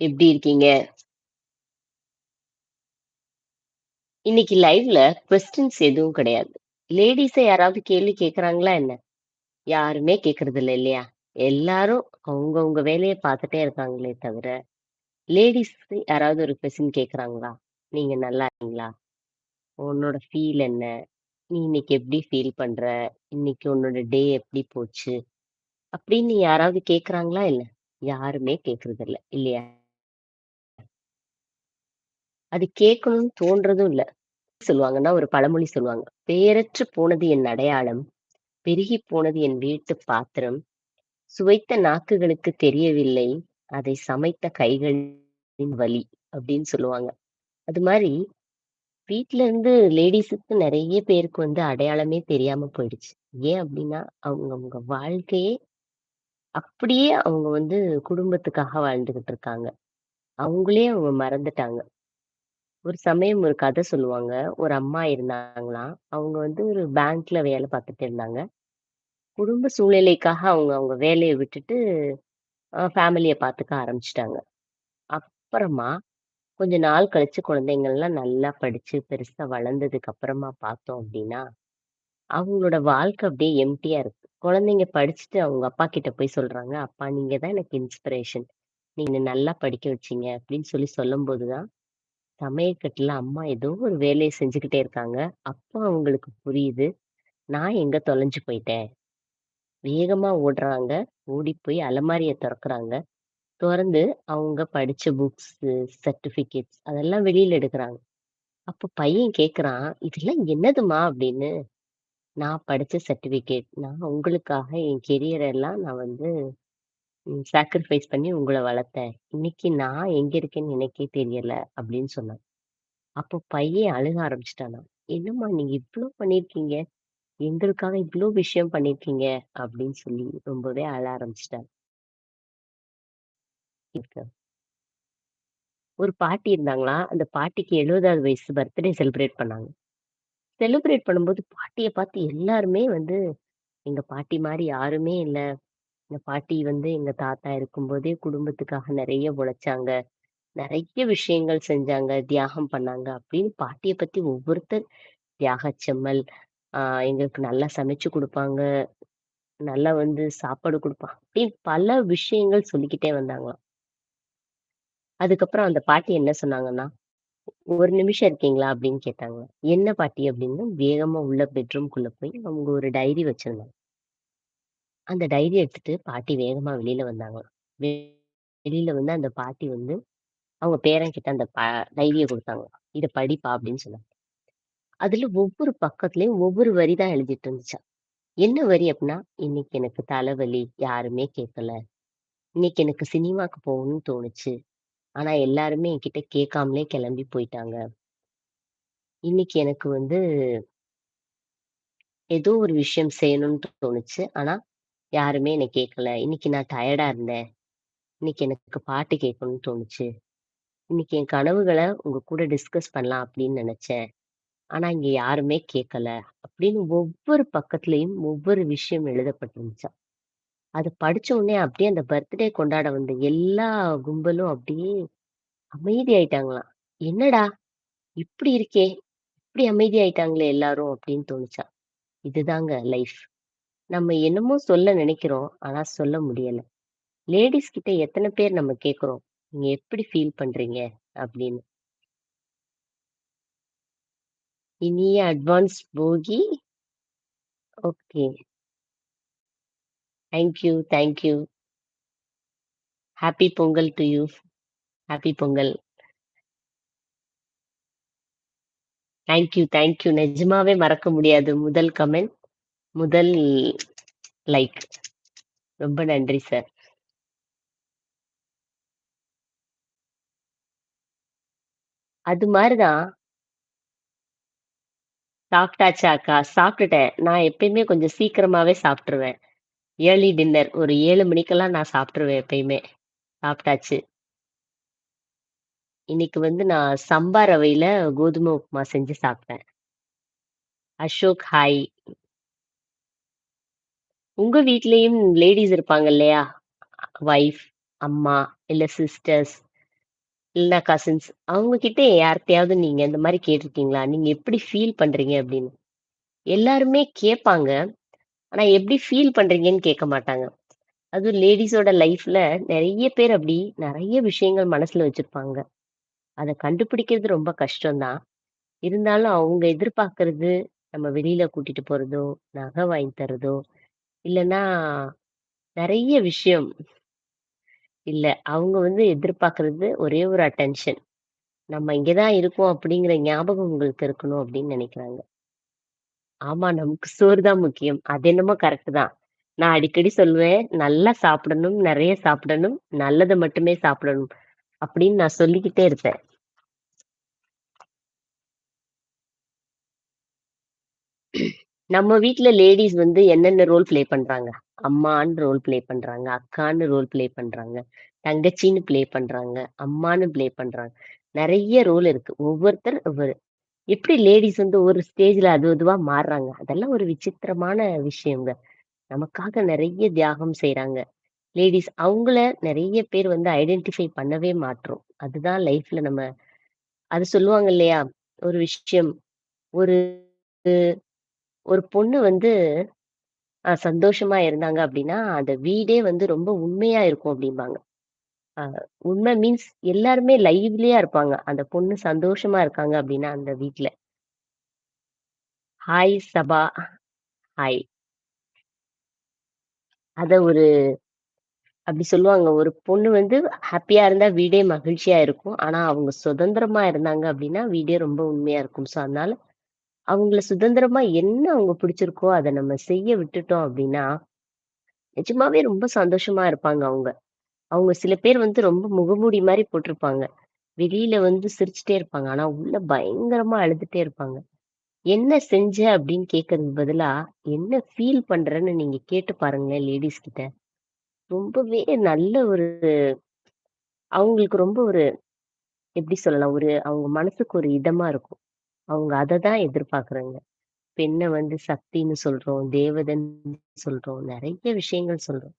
எப்படி இருக்கீங்க? இன்னைக்கு லைவ்ல கொஸ்டின்ஸ் எதுவும் கிடையாது. லேடீஸ யாராவது கேள்வி கேட்கறாங்களா என்ன? யாருமே கேட்கறதில்ல இல்லையா? எல்லாரும் அவங்கவங்க வேலைய பார்த்துட்டே இருக்காங்களே தவிர, லேடிஸ் யாராவது ஒரு கொஸ்டின் கேட்கறாங்களா? நீங்க நல்லா இருக்கீங்களா? உன்னோட ஃபீல் என்ன? நீ இன்னைக்கு எப்படி ஃபீல் பண்ற? இன்னைக்கு உன்னோட டே எப்படி போச்சு? அப்படின்னு யாராவது கேட்கறாங்களா என்ன? யாருமே கேட்கறதில்ல இல்லையா? அது கேட்கணும்னு தோன்றதும் இல்ல. சொல்லுவாங்கன்னா, ஒரு பழமொழி சொல்லுவாங்க. "பேரற்று போனது என் அடையாளம், பெருகிப் போனது என் வீட்டுப் பாத்திரம், சுவைத்த நாக்குகளுக்கு தெரியவில்லை, அதை சமைத்த கைகளின் வலி." அப்படின்னு சொல்லுவாங்க. அது மாரி, வீட்ல இருந்து லேடீஸுக்கு நெறைய பேருக்கு வந்து அடையாளமே தெரியாம போயிடுச்சு. ஏன் அப்படின்னா, அவங்கவங்க வாழ்க்கையே அப்படியே அவங்க வந்து குடும்பத்துக்காக வாழ்ந்துகிட்டு இருக்காங்க. அவங்களே அவங்க மறந்துட்டாங்க. ஒரு சமயம் ஒரு கதை சொல்லுவாங்க. ஒரு அம்மா இருந்தாங்களாம். அவங்க வந்து ஒரு பேங்க்ல வேலை பார்த்துட்டு இருந்தாங்க. குடும்ப சூழ்நிலைக்காக அவங்க அவங்க வேலைய விட்டுட்டு அ ஃபேமிலிய பார்த்துக்க ஆரம்பிச்சுட்டாங்க. அப்புறமா கொஞ்ச நாள் கழிச்சு குழந்தைங்கள்லாம் நல்லா படிச்சு பெருசா வளர்ந்ததுக்கு அப்புறமா பார்த்தோம் அப்படின்னா, அவங்களோட வாழ்க்கை அப்படியே எம்ப்டியா இருக்கு. குழந்தைங்க படிச்சுட்டு அவங்க அப்பா கிட்ட போய் சொல்றாங்க, "அப்பா நீங்க தான் எனக்கு இன்ஸ்பிரேஷன். நீங்க என்ன நல்லா படிக்க வச்சீங்க." அப்படின்னு சொல்லி சொல்லும்போது தான், சமையக்கட்டுல அம்மா ஏதோ ஒரு வேலைய செஞ்சுக்கிட்டே இருக்காங்க. அப்போ அவங்களுக்கு புரியுது, நான் எங்க தொலைஞ்சு போயிட்டேன். வேகமா ஓடுறாங்க. ஓடிப் போய் அலமாரிய தொறக்குறாங்க. தொறந்து அவங்க படிச்ச புக்ஸு, சர்டிஃபிகேட்ஸ் அதெல்லாம் வெளியில எடுக்குறாங்க. அப்ப பையன் கேட்குறான், "இதெல்லாம் என்னதும்மா?" அப்படின்னு. "நான் படிச்ச சர்டிஃபிகேட். நான் உங்களுக்காக என் கெரியர் எல்லாம் நான் வந்து ம் சாக்ரிஃபைஸ் பண்ணி உங்கள வளர்த்தேன். இன்னைக்கு நான் எங்க இருக்கேன்னு எனக்கே தெரியல." அப்படின்னு சொன்னான். அப்போ பையன் அழுக ஆரம்பிச்சுட்டானாம். "என்னம்மா நீங்க இவ்ளோ பண்ணியிருக்கீங்க. எங்களுக்காக இவ்ளோ விஷயம் பண்ணியிருக்கீங்க." அப்படின்னு சொல்லி ரொம்பவே அழ ஆரம்பிச்சுட்டான். ஒரு பாட்டி இருந்தாங்களாம். அந்த பாட்டிக்கு 70வது வயசு பர்த்டே செலிப்ரேட் பண்ணாங்க. செலிப்ரேட் பண்ணும்போது பாட்டிய பார்த்து எல்லாருமே வந்து, "எங்க பாட்டி மாரி யாருமே இல்ல. இந்த பாட்டி வந்து எங்க தாத்தா இருக்கும்போதே குடும்பத்துக்காக நெறைய உழைச்சாங்க. நெறைய விஷயங்கள் செஞ்சாங்க. தியாகம் பண்ணாங்க." அப்படின்னு பாட்டிய பத்தி ஒவ்வொருத்தர் தியாகச் செம்மல், ஆ எங்களுக்கு நல்லா சமைச்சு குடுப்பாங்க. நல்லா வந்து சாப்பாடு குடுப்பாங்க. அப்படின்னு பல விஷயங்கள் சொல்லிக்கிட்டே வந்தாங்களாம். அதுக்கப்புறம் அந்த பாட்டி என்ன சொன்னாங்கன்னா, "ஒரு நிமிஷம் இருக்கீங்களா?" அப்படின்னு கேட்டாங்க. "என்ன பாட்டி?" அப்படின்னு வேகமா உள்ள பெட்ரூம்குள்ள போய் அவங்க ஒரு டைரி வச்சிருந்தாங்க. அந்த டைரி எடுத்துட்டு பாட்டி வேகமா வெளியில வந்தாங்க வெ வெளியில வந்து அந்த பாட்டி வந்து அவங்க பேரன்கிட்ட அந்த ப டைரிய குடுத்தாங்களாம். "இத படிப்பா" அப்படின்னு சொன்னாங்க. அதுல ஒவ்வொரு பக்கத்துலயும் ஒவ்வொரு வரி தான் எழுதிட்டு இருந்துச்சாம். என்ன வரி அப்படின்னா, "இன்னைக்கு எனக்கு தலைவலி. யாருமே கேட்கல. இன்னைக்கு எனக்கு சினிமாக்கு போகணும்னு தோணுச்சு. ஆனா எல்லாருமே என்கிட்ட கேட்காமலே கிளம்பி போயிட்டாங்க. இன்னைக்கு எனக்கு வந்து ஏதோ ஒரு விஷயம் செய்யணும்னு தோணுச்சு. ஆனா யாருமே என்ன கேட்கல. இன்னைக்கு நான் டயர்டா இருந்தேன். இன்னைக்கு எனக்கு பாட்டு கேட்கணும்னு தோணுச்சு. இன்னைக்கு என் கனவுகள உங்க கூட டிஸ்கஸ் பண்ணலாம் அப்படின்னு நினைச்சேன் ஆனா இங்க யாருமே கேட்கல." அப்படின்னு ஒவ்வொரு பக்கத்துலயும் ஒவ்வொரு விஷயம் எழுதப்பட்டிருந்துச்சாம். அத படிச்ச உடனே அப்படியே அந்த பர்த்டே கொண்டாட வந்த எல்லா கும்பலும் அப்படியே அமைதியாயிட்டாங்களாம். "என்னடா இப்படி இருக்கே! இப்படி அமைதியாயிட்டாங்களே எல்லாரும்." அப்படின்னு தோணுச்சாம். இதுதாங்க லைஃப். நம்ம என்னமோ சொல்ல நினைக்கிறோம் ஆனா சொல்ல முடியல. லேடீஸ் கிட்ட எத்தன பேர் நம்ம கேட்கிறோம். "நீங்க எப்படி ஃபீல் பண்றீங்க?" அப்படின்னு. இனிய advance Bogi. Okay. Thank you, thank you. Happy Pongal to you. Happy Pongal. Thank you, thank you. நிஜமாவே மறக்க முடியாது. முதல் கமெண்ட், முதல் லைக். ரொம்ப நன்றி சார். அது மாதிரிதான் தான் சாப்பிட்டாச்சா அக்கா? சாப்பிட்டுட்டேன். நான் எப்பயுமே கொஞ்சம் சீக்கிரமாவே சாப்பிட்ருவேன் ஏர்லி டின்னர் ஒரு ஏழு மணிக்கெல்லாம் நான் சாப்பிட்ருவேன் எப்பயுமே. சாப்பிட்டாச்சு. இன்னைக்கு வந்து நான் சம்பா ரவையில கோதுமை உப்புமா செஞ்சு சாப்பிட்டேன். அசோக் ஹாய். உங்க வீட்லயும் லேடீஸ் இருப்பாங்க இல்லையா? வைஃப், அம்மா, இல்ல சிஸ்டர்ஸ் இல்ல கசின்ஸ் அவங்க கிட்ட யார்ட்டயாவது நீங்க இந்த மாரி கேட்டிருக்கீங்களா நீங்க எப்படி ஃபீல் பண்றீங்க அப்படின்னு? எல்லாருமே கேட்பாங்க. ஆனா எப்படி ஃபீல் பண்றீங்கன்னு கேட்க மாட்டாங்க. அதுவும் லேடீஸோட லைஃப்ல நெறைய பேர் அப்படி நெறைய விஷயங்கள் மனசுல வச்சிருப்பாங்க. அத கண்டுபிடிக்கிறது ரொம்ப கஷ்டம் தான். இருந்தாலும் அவங்க எதிர்பார்க்கறது நம்ம வெளியில கூட்டிட்டு போறதோ, நகை வாங்கி தர்றதோ, இல்லன்னா நெறைய விஷயம் இல்ல. அவங்க வந்து எதிர்பார்க்கறது ஒரே ஒரு அட்டென்ஷன். நம்ம இங்க தான் இருக்கோம் அப்படிங்கிற ஞாபகம் உங்களுக்கு இருக்கணும் அப்படின்னு நெனைக்கிறாங்க. ஆமா, நமக்கு சோறு தான் முக்கியம். அது என்னமோ கரெக்ட் தான். நான் அடிக்கடி சொல்லுவேன், "நல்லா சாப்பிடணும், நெறைய சாப்பிடணும், நல்லத மட்டுமே சாப்பிடணும்." அப்படின்னு நான் சொல்லிக்கிட்டே இருப்பேன். நம்ம வீட்ல லேடிஸ் வந்து என்னென்ன ரோல் ப்ளே பண்றாங்க? அம்மான்னு ரோல் ப்ளே பண்றாங்க, அக்கான்னு ரோல் ப்ளே பண்றாங்க, தங்கச்சின்னு ப்ளே பண்றாங்க, அம்மான்னு ப்ளே பண்றாங்க. நிறைய ரோல் இருக்கு. ஒவ்வொருத்தர் ஒவ்வொரு எப்படி லேடிஸ் வந்து ஒரு ஸ்டேஜ்ல அது அதுவா மாறுறாங்க. அதெல்லாம் ஒரு விசித்திரமான விஷயங்க. நமக்காக நிறைய தியாகம் செய்யறாங்க லேடிஸ் அவங்கள நிறைய பேர் வந்து ஐடென்டிஃபை பண்ணவே மாட்டோம் அதுதான் லைஃப்ல நம்ம அது சொல்லுவாங்க இல்லையா? ஒரு விஷயம் ஒரு ஒரு பொண்ணு வந்து அ சந்தோஷமா இருந்தாங்க அப்படின்னா அந்த வீடே வந்து ரொம்ப உண்மையா இருக்கும் அப்படிம்பாங்க அ உண்மை மீன்ஸ் எல்லாருமே லைவ்லயா இருப்பாங்க. அந்த பொண்ணு சந்தோஷமா இருக்காங்க அப்படின்னா அந்த வீட்ல. Hi Saba, hi. அத ஒரு அப்படி சொல்லுவாங்க. ஒரு பொண்ணு வந்து ஹேப்பியா இருந்தா வீடே மகிழ்ச்சியா இருக்கும். ஆனா அவங்க சுதந்திரமா இருந்தாங்க அப்படின்னா வீடே ரொம்ப உண்மையா இருக்கும். ஸோ அதனால அவங்கள சுதந்திரமா என்ன அவங்க பிடிச்சிருக்கோ, அத நம்ம செய்ய விட்டுட்டோம் அப்படின்னா நிஜமாவே ரொம்ப சந்தோஷமா இருப்பாங்க அவங்க. அவங்க சில பேர் வந்து ரொம்ப முகமூடி மாரி போட்டிருப்பாங்க. வெளியில வந்து சிரிச்சுட்டே இருப்பாங்க. ஆனா உள்ள பயங்கரமா அழுதுட்டே இருப்பாங்க. "என்ன செஞ்ச?" அப்படின்னு கேட்கறதுக்கு பதிலா, "என்ன ஃபீல் பண்றேன்னு" நீங்க கேட்டு பாருங்களேன் லேடீஸ் கிட்ட. ரொம்பவே நல்ல ஒரு அவங்களுக்கு ரொம்ப ஒரு எப்படி சொல்லலாம்? ஒரு அவங்க மனசுக்கு ஒரு இதமா இருக்கும். அவங்க அதை தான் எதிர்பார்க்குறாங்க. பெண்ண வந்து சக்தின்னு சொல்றோம், தேவதைன்னு சொல்றோம், நெறைய விஷயங்கள் சொல்றோம்.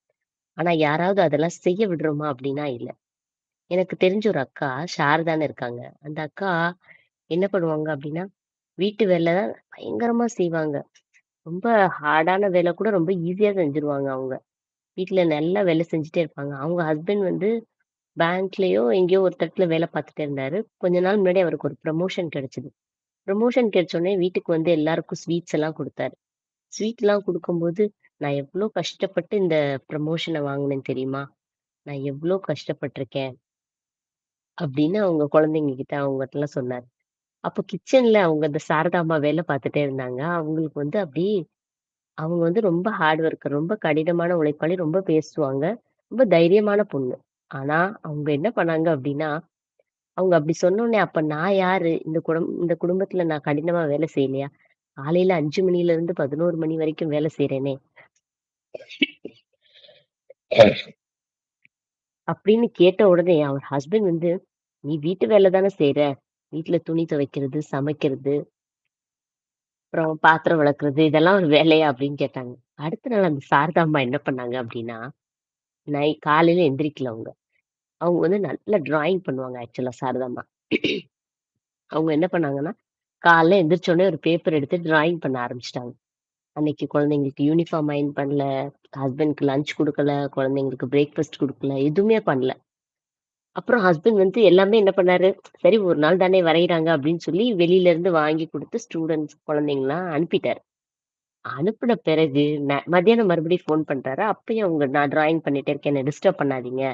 ஆனா யாராவது அதெல்லாம் செய்ய விடுறோமா? அப்படின்னா இல்ல. எனக்கு தெரிஞ்ச ஒரு அக்கா சாரதான்னு இருக்காங்க. அந்த அக்கா என்ன பண்ணுவாங்க அப்படின்னா, வீட்டு வேல பயங்கரமா செய்வாங்க. ரொம்ப ஹார்டான வேலை கூட ரொம்ப ஈஸியா செஞ்சுருவாங்க அவங்க. வீட்ல நல்லா வேலை செஞ்சுட்டே இருப்பாங்க. அவங்க ஹஸ்பண்ட் வந்து பேங்க்லயோ எங்கேயோ ஒரு இடத்துல வேலை பார்த்துட்டே இருந்தாரு. கொஞ்ச நாள் முன்னாடி அவருக்கு ஒரு ப்ரமோஷன் கிடைச்சிது ப்ரமோஷன் கிடைச்சோடனே வீட்டுக்கு வந்து எல்லாருக்கும் ஸ்வீட்ஸ் எல்லாம் கொடுத்தாரு ஸ்வீட்லாம் கொடுக்கும்போது "நான் எவ்வளோ கஷ்டப்பட்டு இந்த ப்ரமோஷனை வாங்கினேன் தெரியுமா? நான் எவ்வளோ கஷ்டப்பட்டிருக்கேன் அப்படின்னு அவங்க குழந்தைங்க கிட்ட அவங்ககிட்டலாம் சொன்னார் அப்போ கிச்சன்ல அவங்க அந்த சாரதா அம்மா வேலை பார்த்துட்டே இருந்தாங்க. அவங்களுக்கு வந்து அப்படியே அவங்க வந்து ரொம்ப ஹார்ட் ஒர்க்கர். ரொம்ப கடினமான உழைப்பாளி. ரொம்ப பேசுவாங்க. ரொம்ப தைரியமான பொண்ணு. ஆனா, அவங்க என்ன பண்ணாங்க அப்படின்னா, அவங்க அப்படி சொன்னோனே, அப்ப நான் யாரு? இந்த குடம் இந்த குடும்பத்துல நான் கடினமா வேலை செய்யலையா? காலையில 5 மணிலேருந்து 11 மணி வரைக்கும் வேலை செய்றேனே! அப்படின்னு கேட்ட உடனே அவர் ஹஸ்பண்ட் வந்து, "நீ வீட்டு வேலை தானே செய்ற. வீட்ல துணி துவைக்கிறது, சமைக்கிறது, அப்புறம் பாத்திரம் விளக்குறது இதெல்லாம் ஒரு வேலையா?" அப்படின்னு கேட்டாங்க. அடுத்த நாள் அந்த சாரதா அம்மா என்ன பண்ணாங்க அப்படின்னா, நை காலையில எந்திரிக்கல அவங்க. அவங்க வந்து நல்லா டிராயிங் பண்ணுவாங்க ஆக்சுவலா சாரதாம்மா. அவங்க என்ன பண்ணாங்கன்னா, காலைல எந்திரிச்ச உடனே ஒரு பேப்பர் எடுத்து டிராயிங் பண்ண ஆரம்பிச்சுட்டாங்க. அன்னைக்கு குழந்தைங்களுக்கு யூனிஃபார்ம் அயர்ன் பண்ணல, ஹஸ்பண்ட்க்கு லஞ்ச் குடுக்கல, குழந்தைங்களுக்கு பிரேக்ஃபாஸ்ட் குடுக்கல, எதுவுமே பண்ணல. அப்புறம் ஹஸ்பண்ட் வந்து எல்லாமே என்ன பண்ணாரு, சரி ஒரு நாள் தானே வரைகிறாங்க அப்படின்னு சொல்லி வெளியில இருந்து வாங்கி குடுத்து ஸ்டூடண்ட்ஸ் குழந்தைங்கலாம் அனுப்பிட்டாரு. அனுப்புன பிறகு ந மத்தியானம் மறுபடியும் ஃபோன் பண்றாரு. அப்பயும் அவங்க நான் டிராயிங் பண்ணிட்டே இருக்கேன். என்ன டிஸ்டர்ப் பண்ணாதீங்க.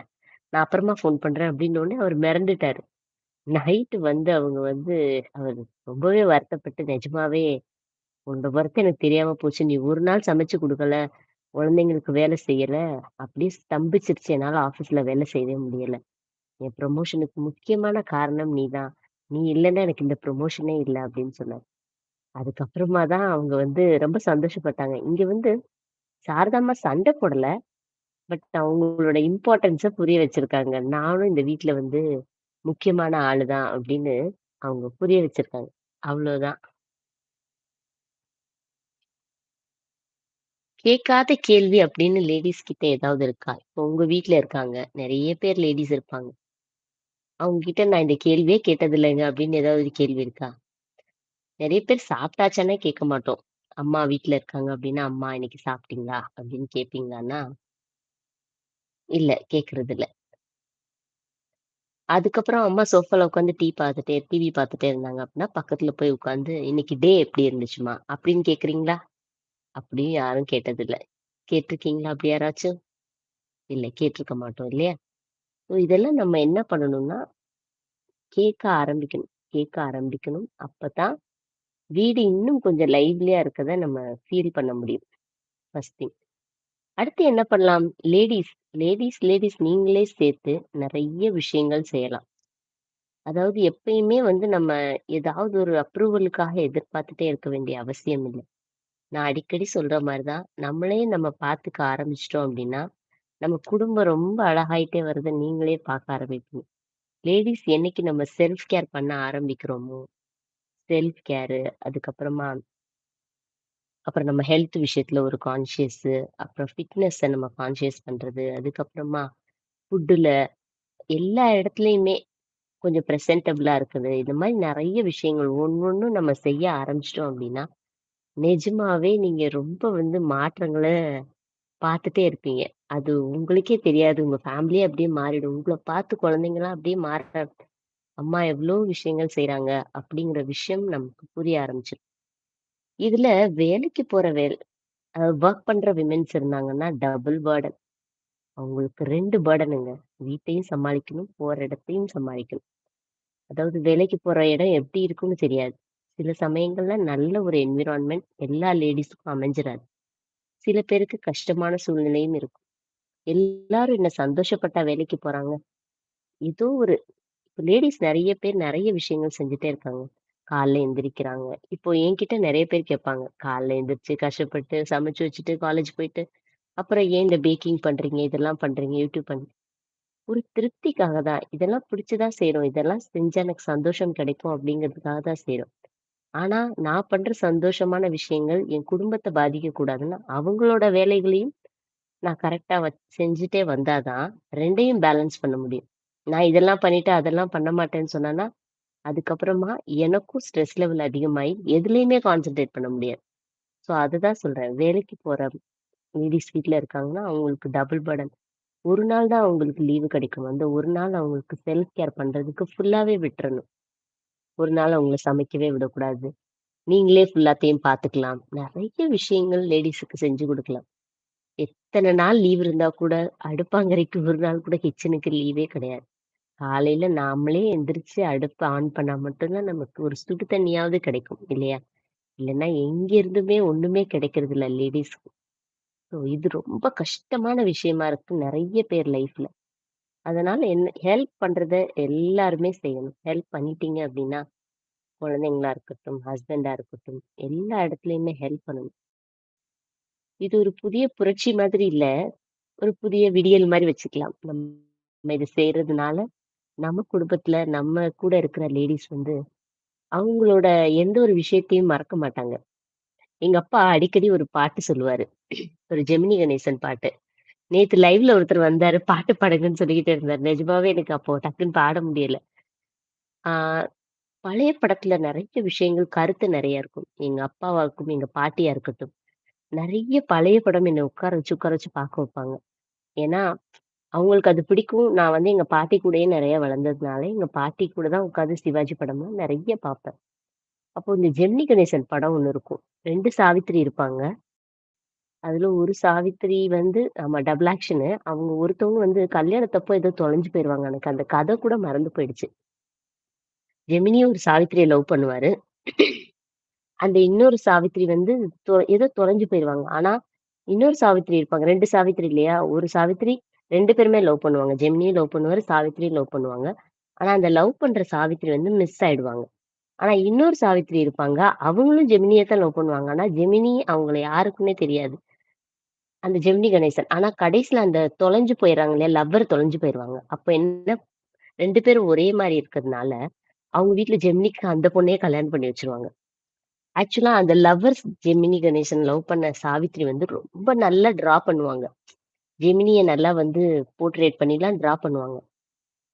நான் அப்புறமா ஃபோன் பண்றேன் அப்படின்னோனே அவர் மிரண்டுட்டாரு. நைட்டு வந்து அவங்க வந்து அவரு ரொம்பவே வருத்தப்பட்டு நிஜமாவே உன்னோட வருத்தம் எனக்கு தெரியாம போச்சு. நீ ஒரு நாள் சமைச்சு குடுக்கல, குழந்தைங்களுக்கு வேலை செய்யல. அப்படியே ஸ்தம்பிச்சிருச்சு. என்னால ஆஃபீஸ்ல வேலை செய்யவே முடியல. என் ப்ரமோஷனுக்கு முக்கியமான காரணம் நீதான். நீ இல்லன்னா எனக்கு இந்த ப்ரமோஷனே இல்ல அப்படின்னு சொன்னாரு. அதுக்கப்புறமா தான் அவங்க வந்து ரொம்ப சந்தோஷப்பட்டாங்க. இங்க வந்து சாரதாம்மா சண்டை போடல. பட் அவங்களோட இம்பார்ட்டன்ஸ புரிய வச்சிருக்காங்க. நானும் இந்த வீட்ல வந்து முக்கியமான ஆளு தான் அப்படின்னு அவங்க புரிய வச்சிருக்காங்க. அவ்வளோதான். கேட்காத கேள்வி அப்படின்னு லேடீஸ் கிட்ட ஏதாவது இருக்கா? இப்போ உங்க வீட்ல இருக்காங்க. நெறைய பேர் லேடீஸ் இருப்பாங்க. அவங்க கிட்ட நான் இந்த கேள்வியே கேட்டதில்லைங்க அப்படின்னு ஏதாவது ஒரு கேள்வி இருக்கா? நெறைய பேர் சாப்பிட்டாச்சான்னே கேட்க மாட்டோம். அம்மா வீட்ல இருக்காங்க அப்படின்னா, "அம்மா இன்னைக்கு சாப்பிட்டீங்களா?" அப்படின்னு கேட்பீங்களான்னா, இல்ல கேக்குறதில்ல அதுக்கப்புறம் அம்மா சோஃபால உட்காந்து டீ பார்த்துட்டே டிவி பார்த்துட்டே இருந்தாங்க அப்படின்னா, பக்கத்துல போய் உட்காந்து, "இன்னைக்கு டே எப்படி இருந்துச்சுமா அப்படின்னு கேட்கிறீங்களா? அப்படியும் யாரும் கேட்டதில்ல. கேட்டிருக்கீங்களா அப்படி யாராச்சும்? இல்ல கேட்டிருக்க மாட்டோம் இல்லையா? இதெல்லாம் நம்ம என்ன பண்ணணும்னா, கேட்க ஆரம்பிக்கணும். கேட்க ஆரம்பிக்கணும். அப்பதான் வீடு இன்னும் கொஞ்சம் லைவ்லியா இருக்கத நம்ம ஃபீல் பண்ண முடியும். First thing. அடுத்து என்ன பண்ணலாம்? லேடீஸ் லேடிஸ் லேடிஸ் நீங்களே சேர்த்து நிறைய விஷயங்கள் செய்யலாம். அதாவது எப்பயுமே வந்து நம்ம ஏதாவது ஒரு அப்ரூவலுக்காக எதிர்பார்த்துட்டே இருக்க வேண்டிய அவசியம் இல்லை நான் அடிக்கடி சொல்ற மாதிரி தான், நம்மளே நம்ம பார்த்துக்க ஆரம்பிச்சிட்டோம் அப்படின்னா, நம்ம குடும்பம் ரொம்ப அழகாயிட்டே வரத நீங்களே பார்க்க ஆரம்பிப்பீங்க. லேடிஸ் என்னைக்கு நம்ம செல்ஃப் கேர் பண்ண ஆரம்பிக்கிறோமோ, செல்ஃப் கேரு அதுக்கப்புறமா அப்புறம் நம்ம ஹெல்த் விஷயத்துல ஒரு கான்ஷியஸு, அப்புறம் ஃபிட்னஸ நம்ம கான்ஷியஸ் பண்றது, அதுக்கப்புறமா ஃபுட்டுல எல்லா இடத்துலயுமே கொஞ்சம் பிரசன்டபிளா இருக்குது. இந்த மாரி நெறைய விஷயங்கள் ஒவ்வொன்னும் நம்ம செய்ய ஆரம்பிச்சுட்டோம் அப்படின்னா, நிஜமாவே நீங்க ரொம்ப வந்து மாற்றங்கள பார்த்துட்டே இருப்பீங்க. அது உங்களுக்கே தெரியாது. உங்க ஃபேமிலியே அப்படியே மாறிடும். உங்கள பார்த்து குழந்தைங்கலாம் அப்படியே மாற அம்மா எவ்வளோ விஷயங்கள் செய்றாங்க அப்படிங்கிற விஷயம் நமக்கு புரிய ஆரம்பிச்சிடும் இதுல வேலைக்கு போற வேல் ஒர்க் பண்ற விமென்ஸ் இருந்தாங்கன்னா டபுள் பேர்டன் அவங்களுக்கு 2 பேர்டனுங்க வீட்டையும் சமாளிக்கணும், போற இடத்தையும் சமாளிக்கணும். அதாவது வேலைக்கு போற இடம் எப்படி இருக்கும்னு தெரியாது. சில சமயங்கள்ல நல்ல ஒரு என்விரான்மென்ட் எல்லா லேடீஸ்க்கும் அமைஞ்சிராது. சில பேருக்கு கஷ்டமான சூழ்நிலையும் இருக்கும். எல்லாரும் என்ன சந்தோஷப்பட்டா வேலைக்கு போறாங்க? ஏதோ ஒரு இப்ப லேடீஸ் நெறைய பேர் நெறைய விஷயங்கள் செஞ்சுட்டே இருக்காங்க. காலைல எந்திரிக்கிறாங்க. இப்போ என்கிட்ட நெறைய பேர் கேட்பாங்க. காலைல எந்திரிச்சு கஷ்டப்பட்டு சமைச்சு வச்சுட்டு காலேஜ் போயிட்டு, அப்புறம் ஏன் இந்த பேக்கிங் பண்றீங்க? இதெல்லாம் பண்றீங்க? யூடியூப் பண் ஒரு திருப்திக்காக தான். இதெல்லாம் பிடிச்சு தான் செய்றோம். இதெல்லாம் செஞ்சா எனக்கு சந்தோஷம் கிடைக்கும் அப்படிங்கிறதுக்காக தான் செய்றோம். ஆனா, நான் பண்ற சந்தோஷமான விஷயங்கள் என் குடும்பத்த பாதிக்கக் கூடாதுன்னு, அவங்களோட வேலைகளையும் நான் கரெக்ட்டா வ செஞ்சுட்டே வந்தா தான் 2யும் பேலன்ஸ் பண்ண முடியும். நான் இதெல்லாம் பண்ணிட்டு, அதெல்லாம் பண்ண மாட்டேன்னு சொன்னேன்னா, அதுக்கப்புறமா எனக்கும் ஸ்ட்ரெஸ் லெவல் அதிகமாயி எதுலயுமே கான்சென்ட்ரேட் பண்ண முடியாது. ஸோ அதுதான் சொல்றேன். வேலைக்கு போற லேடீஸ் வீட்ல இருக்காங்கன்னா, அவங்களுக்கு டபுள் பர்டன். ஒரு நாள் தான் அவங்களுக்கு லீவு கிடைக்கும். அந்த ஒரு நாள் அவங்களுக்கு செல்ஃப் கேர் பண்றதுக்கு ஃபுல்லாவே விட்டுறணும். ஒரு நாள் அவங்கள சமைக்கவே விடக்கூடாது. நீங்களே ஃபுல்லாத்தையும் பார்த்துக்கலாம். நெறைய விஷயங்கள் லேடீஸுக்கு செஞ்சு குடுக்கலாம். எத்தன நாள் லீவ் இருந்தா கூட, அடுப்பாங்கரைக்கு ஒரு நாள் கூட கிச்சனுக்கு லீவே கிடையாது. காலையில நாமளே எந்திரிச்சு அடுப்ப ஆன் பண்ணா மட்டும் தான் நமக்கு ஒரு சுடு தண்ணியாவது கிடைக்கும் இல்லையா? இல்லன்னா எங்க இருந்துமே ஒண்ணுமே கிடைக்கிறதில்ல லேடீஸ்க்கு. ஸோ இது ரொம்ப கஷ்டமான விஷயமா இருக்கு நெறைய பேர் லைஃப்ல. அதனால என்ன ஹெல்ப் பண்றத எல்லாருமே செய்யணும். ஹெல்ப் பண்ணிட்டீங்க அப்படின்னா, குழந்தைங்களா இருக்கட்டும், ஹஸ்பண்டா இருக்கட்டும், எல்லா இடத்துலயுமே ஹெல்ப் பண்ணணும். இது ஒரு புதிய புரட்சி மாதிரி இல்ல. ஒரு புதிய விடியல் மாரி வச்சுக்கலாம். நம்ம இத செய்றதுனால, நம்ம குடும்பத்துல நம்ம கூட இருக்கிற லேடீஸ் வந்து, அவங்களோட எந்த ஒரு விஷயத்தையும் மறக்க மாட்டாங்க. எங்க அப்பா அடிக்கடி ஒரு பாட்டு சொல்லுவாரு. ஒரு ஜெமினி கணேசன் பாட்டு. நேத்து லைவ்ல ஒருத்தர் வந்தாரு, பாட்டு பாடுங்கன்னு சொல்லிக்கிட்டே இருந்தாரு. நிஜமாவே எனக்கு அப்போ டக்குன்னு பாட முடியல. ஆ பழைய படத்துல நெறைய விஷயங்கள் கருத்து நெறைய இருக்கும். எங்க அப்பாவா இருக்கும் எங்க பாட்டியா இருக்கட்டும், நெறைய பழைய படம் என்ன உட்கார வச்சு, உட்கார வச்சு பார்க்க வைப்பாங்க. ஏன்னா, அவங்களுக்கு அது பிடிக்கும். நான் வந்து எங்க பாட்டி கூடயே நெறைய வளர்ந்ததுனால, எங்க பாட்டி கூட தான் உட்காந்து சிவாஜி படம்லாம் நெறைய பார்ப்பேன். அப்போ இந்த ஜெமினி கணேசன் படம் ஒண்ணு இருக்கும். 2 சாவித்திரி இருப்பாங்க. அதுல ஒரு சாவித்திரி வந்து ஆமா டபுள் ஆக்ஷனு. அவங்க ஒருத்தவங்க வந்து கல்யாணத்தப்போ ஏதோ தொலைஞ்சு போயிருவாங்க. எனக்கு அந்த கதை கூட மறந்து போயிடுச்சு. ஜெமினியும் ஒரு சாவித்திரிய லவ் பண்ணுவாரு. அந்த இன்னொரு சாவித்திரி வந்து தொ ஏதோ தொலைஞ்சு போயிருவாங்க. ஆனா, இன்னொரு சாவித்திரி இருப்பாங்க. 2 சாவித்திரி இல்லையா? ஒரு சாவித்திரி 2 பேருமே லவ் பண்ணுவாங்க. ஜெமினியும் லவ் பண்ணுவாரு, சாவித்திரியும் லவ் பண்ணுவாங்க. ஆனா, அந்த லவ் பண்ற சாவித்திரி வந்து மிஸ் ஆயிடுவாங்க. ஆனா, இன்னொரு சாவித்திரி இருப்பாங்க. அவங்களும் ஜெமினிய தான் லவ் பண்ணுவாங்க. ஆனா, ஜெமினி அவங்கள யாருக்குன்னே தெரியாது. அந்த ஜெமினி கணேசன். ஆனா, கடைசியில அந்த தொலைஞ்சு போயிடுறாங்க இல்லையா? லவ்வர் தொலைஞ்சு போயிருவாங்க. அப்ப என்ன 2 பேரும் ஒரே மாரி இருக்கிறதுனால, அவங்க வீட்ல ஜெமினிக்கு அந்த பொண்ணையே கல்யாணம் பண்ணி வச்சுருவாங்க. ஆக்சுவலா அந்த லவ்வர்ஸ் ஜெமினி கணேசன் லவ் பண்ண சாவித்திரி வந்து ரொம்ப நல்லா ட்ரா பண்ணுவாங்க. ஜெமினிய நல்லா வந்து போர்ட்ரேட் பண்ணிலாம் டிரா பண்ணுவாங்க.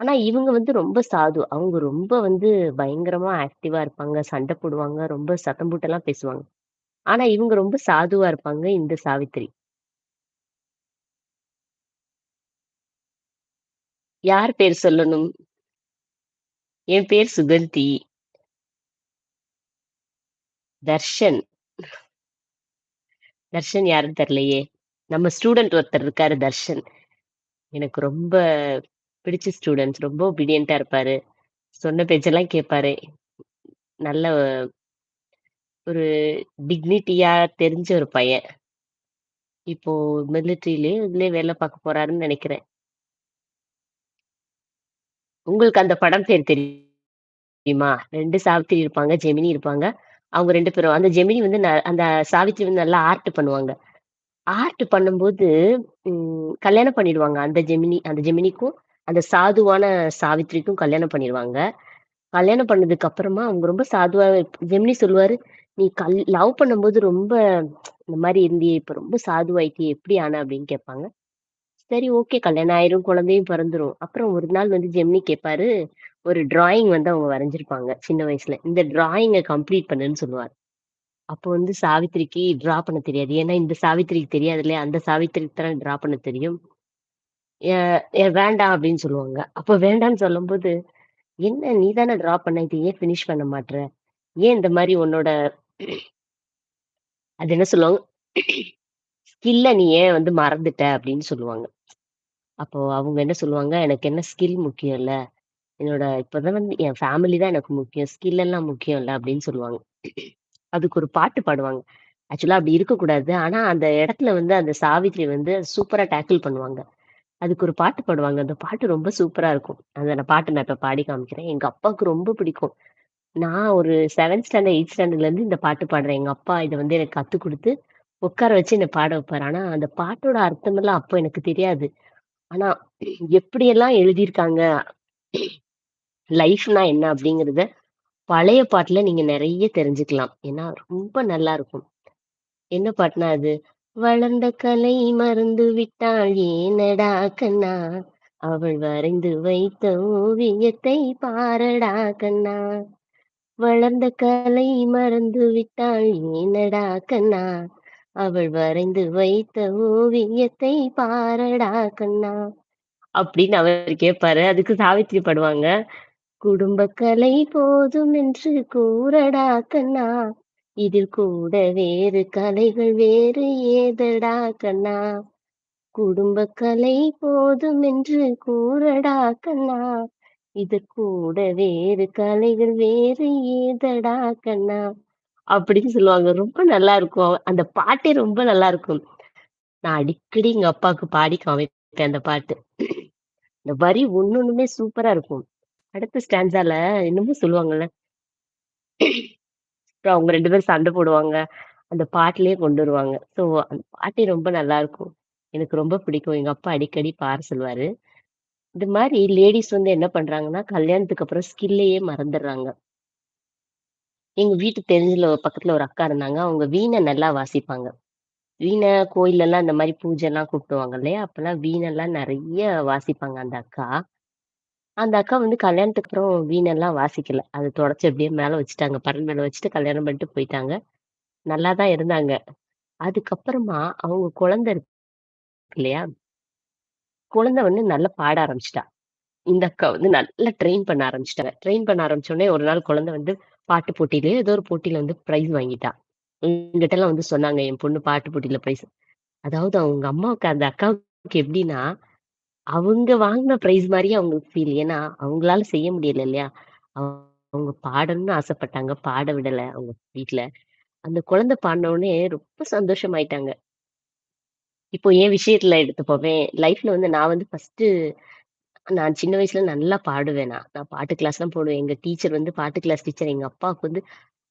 ஆனா இவங்க வந்து ரொம்ப சாது. அவங்க ரொம்ப வந்து பயங்கரமா ஆக்டிவா இருப்பாங்க. சண்டை போடுவாங்க. ரொம்ப சத்தம் போட்டெல்லாம் பேசுவாங்க. ஆனா இவங்க ரொம்ப சாதுவா இருப்பாங்க, இந்த சாவித்திரி. யார் பேர் சொல்லணும்? என் பேர் சுகந்தி. தர்ஷன். தர்ஷன் யாருன்னு தெரியலையே! நம்ம ஸ்டூடண்ட் ஒருத்தர் இருக்காரு தர்ஷன். எனக்கு ரொம்ப பிடிச்ச ஸ்டூடண்ட்ஸ். ரொம்ப ஒபீடியண்டா இருப்பாரு. சொன்ன பேச்செல்லாம் கேட்பாரு. நல்ல ஒரு டிக்னிட்டியா தெரிஞ்ச ஒரு பையன். இப்போ மிலிட்டரிலயோ, இதுலயே வேலை பார்க்க போறாருன்னு நினைக்கிறேன் உங்களுக்கு அந்த படம் பேர் தெரியுமா? ரெண்டு சாவித்திரி இருப்பாங்க, ஜெமினி இருப்பாங்க. அவங்க ரெண்டு பேரும் அந்த ஜெமினி வந்து ந அந்த சாவித்திரி வந்து நல்லா ஆர்ட் பண்ணுவாங்க. ஆர்ட் பண்ணும்போது ம் கல்யாணம் பண்ணிடுவாங்க. அந்த ஜெமினி அந்த ஜெமினிக்கும், அந்த சாதுவான சாவித்திரிக்கும் கல்யாணம் பண்ணிருவாங்க. கல்யாணம் பண்ணதுக்கு அப்புறமா அவங்க ரொம்ப சாதுவா ஜெமினி சொல்லுவாரு, "நீ கல் லவ் பண்ணும்போது ரொம்ப இந்த மாரி இருந்தியே, இப்ப ரொம்ப சாதுவாயிட்டியே, எப்படி ஆன?" அப்படின்னு கேட்பாங்க. சரி ஓகே கல்யாணம் ஆயிரும், குழந்தையும் பிறந்துரும். அப்புறம் ஒரு நாள் வந்து ஜெமினி கேட்பாரு, ஒரு டிராயிங் வந்து அவங்க வரைஞ்சிருப்பாங்க சின்ன வயசுல. இந்த டிராயிங்க கம்ப்ளீட் பண்ணுன்னு சொல்லுவாரு. அப்போ வந்து சாவித்திரிக்கு ட்ரா பண்ண தெரியாது. ஏன்னா இந்த சாவித்திரிக்கு தெரியாது இல்லையா? அந்த சாவித்திரிக்கு தான் ட்ரா பண்ண தெரியும். ஏ ஏ வேண்டாம் அப்படின்னு சொல்லுவாங்க. அப்போ வேண்டாம்னு சொல்லும்போது, "என்ன நீ தானே ட்ரா பண்ண, இது ஏன் ஃபினிஷ் பண்ண மாட்ற? ஏன் இந்த மாதிரி உன்னோட" அது என்ன சொல்லுவாங்க, "ஸ்கில்ல நீ ஏன் வந்து மறந்துட்ட?" அப்படின்னு சொல்லுவாங்க. அப்போ அவங்க என்ன சொல்லுவாங்க, "எனக்கு என்ன ஸ்கில் முக்கியம் இல்ல. என்னோட இப்பதான் வந்து என் ஃபேமிலி தான் எனக்கு முக்கியம். ஸ்கில் எல்லாம் முக்கியம் இல்ல" அப்படின்னு சொல்லுவாங்க. அதுக்கு ஒரு பாட்டு பாடுவாங்க. ஆக்சுவலா அப்படி இருக்கக்கூடாது. ஆனா அந்த இடத்துல வந்து அந்த சாவித்திரி வந்து சூப்பரா டேக்கிள் பண்ணுவாங்க. அதுக்கு ஒரு பாட்டு பாடுவாங்க. அந்த பாட்டு ரொம்ப சூப்பரா இருக்கும். அந்த நான் பாட்டு நான் இப்ப பாடி காமிக்கிறேன். எங்க அப்பாவுக்கு ரொம்ப பிடிக்கும். நான் ஒரு 7த் ஸ்டாண்டர்ட், 8த் ஸ்டாண்டர்ட்லேருந்து இந்த பாட்டு பாடுறேன். எங்க அப்பா இத வந்து எனக்கு கத்துக் குடுத்து, உட்கார வச்சு என்ன பாட வைப்பாரு. ஆனா அந்த பாட்டோட அர்த்தமெல்லாம் அப்போ எனக்கு தெரியாது. ஆனா எப்படியெல்லாம் எழுதியிருக்காங்க, லைஃப்னா என்ன அப்படிங்கிறத பழைய பாட்டுல நீங்க நிறைய தெரிஞ்சுக்கலாம். ஏன்னா ரொம்ப நல்லா இருக்கும். என்ன பாட்டுனா அது? "வளர்ந்த கலை மறந்து விட்டாள் ஏனடா கண்ணா, அவள் வரைந்து வைத்த ஓவியத்தை பாரடா கண்ணா. வளர்ந்த கலை மறந்து விட்டாள் ஏனடா கண்ணா, அவள் வரைந்து வைத்த ஓவியத்தை பாரடா கண்ணா." அப்படின்னு அவரு கேட்பாரு. அதுக்கு சாவித்திரி பாடுவாங்க. குடும்ப கலை போதும் என்று கூறடா கண்ணா, இதில் கூட வேறு கலைகள் வேறு ஏதடா கண்ணா. குடும்ப கலை போதும் என்று கூறடா கண்ணா, இது கூட வேறு கலைகள் வேறு ஏதடா கண்ணா." அப்படின்னு சொல்லுவாங்க. ரொம்ப நல்லா இருக்கும். அந்த பாட்டே ரொம்ப நல்லா இருக்கும். நான் அடிக்கடி எங்க அப்பாவுக்கு பாடி காமிப்பேன் அந்த பாட்டு. இந்த வரி ஒண்ணொண்ணுமே சூப்பரா இருக்கும். அடுத்த ஸ்டான்ஸால என்னமோ சொல்லுவாங்கல்ல. அப்புறம் அவங்க 2 பேரும் சண்டை போடுவாங்க. அந்த பாட்டுலயே கொண்டு வருவாங்க. ஸோ அந்த பாட்டே ரொம்ப நல்லாருக்கும். எனக்கு ரொம்ப பிடிக்கும். எங்க அப்பா அடிக்கடி பாட சொல்லுவாரு. இது மாரி லேடீஸ் வந்து என்ன பண்றாங்கன்னா, கல்யாணத்துக்கு அப்புறம் ஸ்கில்லையே மறந்துடுறாங்க. எங்க வீட்டு தெரிஞ்சல பக்கத்துல ஒரு அக்கா இருந்தாங்க. அவங்க வீணை நல்லா வாசிப்பாங்க. வீணை கோயில்லலாம் இந்த மாரி பூஜைலாம் கூப்பிடுவாங்க இல்லையா? அப்பலாம் வீணெல்லாம் நெறைய வாசிப்பாங்க அந்த அக்கா. அந்த அக்கா வந்து கல்யாணத்துக்கு அப்புறம் வீணெல்லாம் வாசிக்கல. அது தொடச்சு அப்படியே மேல வச்சுட்டாங்க. பரண் மேல வச்சுட்டு கல்யாணம் பண்ணிட்டு போயிட்டாங்க. நல்லா தான் இருந்தாங்க. அதுக்கப்புறமா அவங்க குழந்தை இருக்கு இல்லையா? குழந்தை வந்து நல்லா பாட ஆரம்பிச்சுட்டா. இந்த அக்கா வந்து நல்லா ட்ரெயின் பண்ண ஆரம்பிச்சுட்டாங்க. ட்ரெயின் பண்ண ஆரம்பிச்சோனே ஒரு நாள் குழந்தை வந்து பாட்டு போட்டியிலயோ ஏதோ ஒரு போட்டியில வந்து பிரைஸ் வாங்கிட்டா. என்கிட்டலாம் வந்து சொன்னாங்க, என் பொண்ணு பாட்டு போட்டியில பிரைஸ். அதாவது அவங்க அம்மாவுக்கு அந்த அக்காவுக்கு எப்படின்னா, அவங்க வாங்குன பிரைஸ் மாரியே அவங்களுக்கு ஃபீல். ஏன்னா, அவங்களால செய்ய முடியல இல்லையா? அவங்க பாடணும்னு ஆசைப்பட்டாங்க. பாட விடல அவங்க வீட்ல. அந்த குழந்தை பாடுன உடனே ரொம்ப சந்தோஷமாயிட்டாங்க. இப்போ என் விஷயத்துல எடுத்துப்போமே, லைஃப்ல வந்து நான் வந்து ஃபர்ஸ்ட்டு நான் சின்ன வயசுல நல்லா பாடுவேன் நான். நான் பாட்டு கிளாஸ்லாம் போடுவேன். எங்க டீச்சர் வந்து பாட்டு கிளாஸ் டீச்சர் எங்க அப்பாவுக்கு வந்து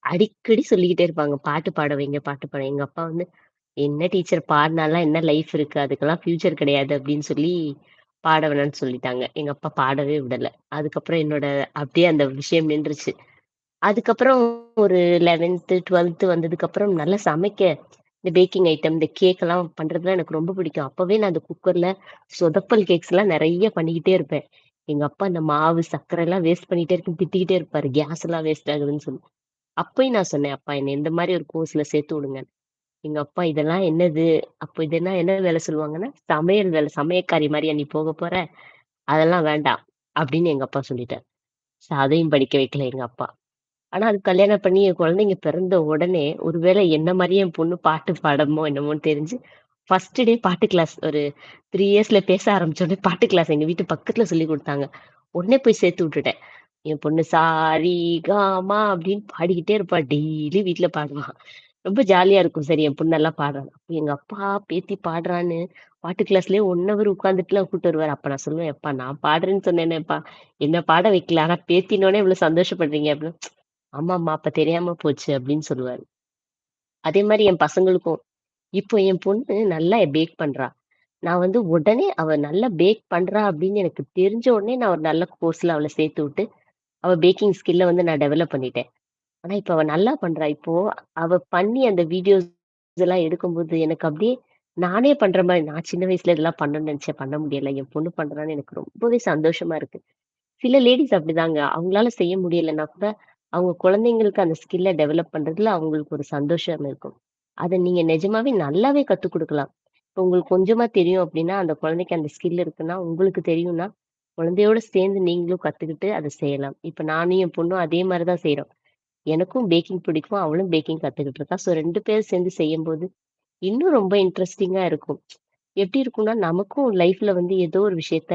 அடிக்கடி சொல்லிக்கிட்டே இருப்பாங்க. பாட்டு பாட வைங்க, பாட்டு பாட எங்க அப்பா வந்து, "என்ன டீச்சர் பாடுனாலாம் என்ன லைஃப் இருக்கு? அதுக்கெல்லாம் ஃபியூச்சர் கிடையாது." அப்படின்னு சொல்லி பாட வேணாம்னு சொல்லிட்டாங்க. எங்க அப்பா பாடவே விடல. அதுக்கப்புறம் என்னோட அப்படியே அந்த விஷயம் நின்றுச்சு. அதுக்கப்புறம் ஒரு 11த், 12த் வந்ததுக்கப்புறம் நல்லா சமைக்க இந்த பேக்கிங் ஐட்டம், இந்த கேக்லாம் பண்றதுலாம் எனக்கு ரொம்ப பிடிக்கும். அப்பவே நான் அந்த குக்கர்ல சொதப்பல் கேக்ஸ் எல்லாம் நிறைய பண்ணிக்கிட்டே இருப்பேன். எங்க அப்பா இந்த மாவு, சர்க்கரை எல்லாம் வேஸ்ட் பண்ணிட்டே இருக்கும் திட்டிக்கிட்டே இருப்பாரு. கேஸ் எல்லாம் வேஸ்ட் ஆகுதுன்னு சொல்லி. அப்பயும் நான் சொன்னேன், "அப்பா என்ன இந்த மாதிரி ஒரு கோர்ஸ்ல சேர்த்து விடுங்க." எங்க அப்பா இதெல்லாம் என்னது? அப்போ இதெல்லாம் என்ன வேலை சொல்லுவாங்கன்னா, "சமையல் வேலை. சமையக்காரி மாரியா நீ போக போற? அதெல்லாம் வேண்டாம்." அப்படின்னு எங்க அப்பா சொல்லிட்டாரு. சோ அதையும் படிக்க வைக்கல எங்க அப்பா. ஆனா அது கல்யாணம் பண்ணி என் குழந்தைங்க பிறந்த உடனே, ஒருவேளை என்ன மாரியே என் பொண்ணு பாட்டு பாடுமோ என்னமோன்னு தெரிஞ்சு, ஃபர்ஸ்ட் டே பாட்டு கிளாஸ் ஒரு 3 இயர்ஸ்ல பேச ஆரம்பிச்ச உடனே பாட்டு கிளாஸ் எங்க வீட்டு பக்கத்துல சொல்லிக் குடுத்தாங்க. உடனே போய் சேர்த்து விட்டுட்டேன். என் பொண்ணு சா ரி மா அப்படின்னு பாடிக்கிட்டே இருப்பா. டெய்லி வீட்ல பாடுவா. ரொம்ப ஜாலியா இருக்கும். சரி என் பொண்ணு நல்லா பாடுறா. அப்ப எங்க அப்பா பேத்தி பாடுறான்னு பாட்டு கிளாஸ்லயே 1 ஹவர் உட்காந்துட்டுலாம் கூட்டு வருவாரு. அப்ப நான் சொல்லுவேன், "எப்பா நான் பாடுறேன்னு சொன்னேனேப்பா, என்ன பாட வைக்கல. ஆனா பேத்தினோடனே இவ்வளவு சந்தோஷப்படுறீங்க." அப்படின்னு. "ஆமாம்மா, அப்ப தெரியாம போச்சு." அப்படின்னு சொல்லுவாரு. அதே மாரி என் பசங்களுக்கும். இப்போ என் பொண்ணு நல்லா பேக் பண்றா. நான் வந்து உடனே அவ நல்லா பேக் பண்றா அப்படின்னு எனக்கு தெரிஞ்ச உடனே நான் ஒரு நல்ல கோர்ஸ்ல அவள சேர்த்து விட்டு, அவ பேக்கிங் ஸ்கில்ல வந்து நான் டெவலப் பண்ணிட்டேன். ஆனா இப்ப அவ நல்லா பண்றா. இப்போ அவ பண்ணி அந்த வீடியோஸ் எல்லாம் எடுக்கும்போது எனக்கு அப்படியே நானே பண்ற மாரி நான் சின்ன வயசுல இதெல்லாம் பண்ணணும்னு நெனச்சேன். பண்ண முடியல. என் பொண்ணு பண்றான்னு எனக்கு ரொம்பவே சந்தோஷமா இருக்கு. சில லேடீஸ் அப்படிதாங்க. அவங்களால செய்ய முடியலன்னா கூட, அவங்க குழந்தைங்களுக்கு அந்த ஸ்கில்ல டெவலப் பண்றதுல அவங்களுக்கு ஒரு சந்தோஷம் இருக்கும். அத நீங்க நிஜமாவே நல்லாவே கத்துக் குடுக்கலாம். இப்போ உங்களுக்கு கொஞ்சமா தெரியும் அப்படின்னா, அந்த குழந்தைக்கு அந்த ஸ்கில் இருக்குன்னா, உங்களுக்கு தெரியும்னா, குழந்தையோட சேர்ந்து நீங்களும் கத்துக்கிட்டு அத செய்யலாம். இப்ப நானும் என் பொண்ணும் அதே மாரி தான் செய்றோம். எனக்கும் பேக்கிங் பிடிக்கும். அவளும் பேக்கிங் கத்துக்கிட்டு இருக்கா. ஸோ ரெண்டு பேரும் சேர்ந்து செய்யும்போது, இன்னும் ரொம்ப இன்ட்ரெஸ்டிங்காக இருக்கும். எப்படி இருக்கும்னா, நமக்கும் லைஃப்ல வந்து ஏதோ ஒரு விஷயத்த